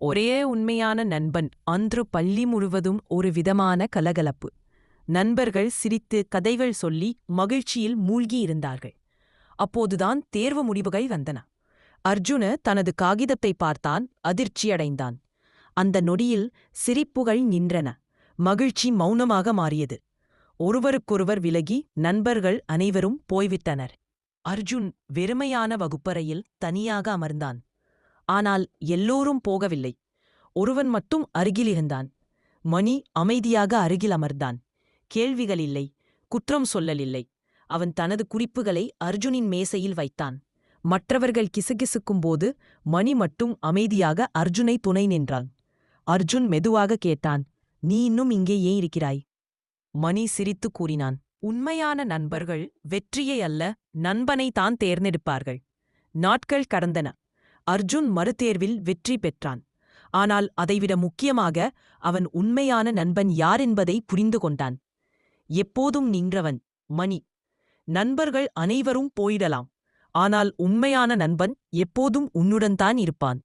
ஒரே உண்மையான நண்பன் அன்று பள்ளி முழுவதும் ஒரு விதமான கலகலப்பு. நண்பர்கள் சிரித்து கதைகள் சொல்லி மகிழ்ச்சியில் மூழ்கியிருந்தார்கள் அப்போதுதான் தேர்வு முடிவுகள் வந்தன. அர்ஜுன தனது காகிதத்தை பார்த்தான் அதிர்ச்சியடைந்தான். அந்த நொடியில் சிரிப்புகள் நின்றன. மகிழ்ச்சி மௌனமாக மாறியது. ஒருவருக்கொருவர் விலகி நண்பர்கள் அனைவரும் போய்விட்டனர். அர்ஜுன் வெறுமையான வகுப்பறையில் தனியாக அமர்ந்தான். ஆனால் எல்லோரும் போகவில்லை. ஒருவன் மட்டும் அருகில் இருந்தான். மணி அமைதியாக அருகில் அமர்ந்தான். கேள்விகள் இல்லை குற்றம் சொல்லலில்லை அவன் தனது குறிப்புகளை அர்ஜுனின் மேசையில் வைத்தான். மற்றவர்கள் கிசுகிசுக்கும்போது மணி மட்டும் அமைதியாக அர்ஜுனை துணை நின்றான். அர்ஜுன் மெதுவாக கேட்டான் நீ இன்னும் இங்கே ஏன் இருக்கிறாய்? மணி சிரித்து கூறினான் உண்மையான நண்பர்கள் வெற்றியை அல்ல நண்பனை தான் தேர்ந்தெடுப்பார்கள். நாட்கள் கடந்தன. அர்ஜுன் மறுதேர்வில் வெற்றி பெற்றான். ஆனால் அதைவிட முக்கியமாக அவன் உண்மையான நண்பன் யார் என்பதை புரிந்து கொண்டான். எப்போதும் நின்றவன் மணி. நண்பர்கள் அனைவரும் போயிடலாம். ஆனால் உண்மையான நண்பன் எப்போதும் உன்னுடன் தான் இருப்பான்.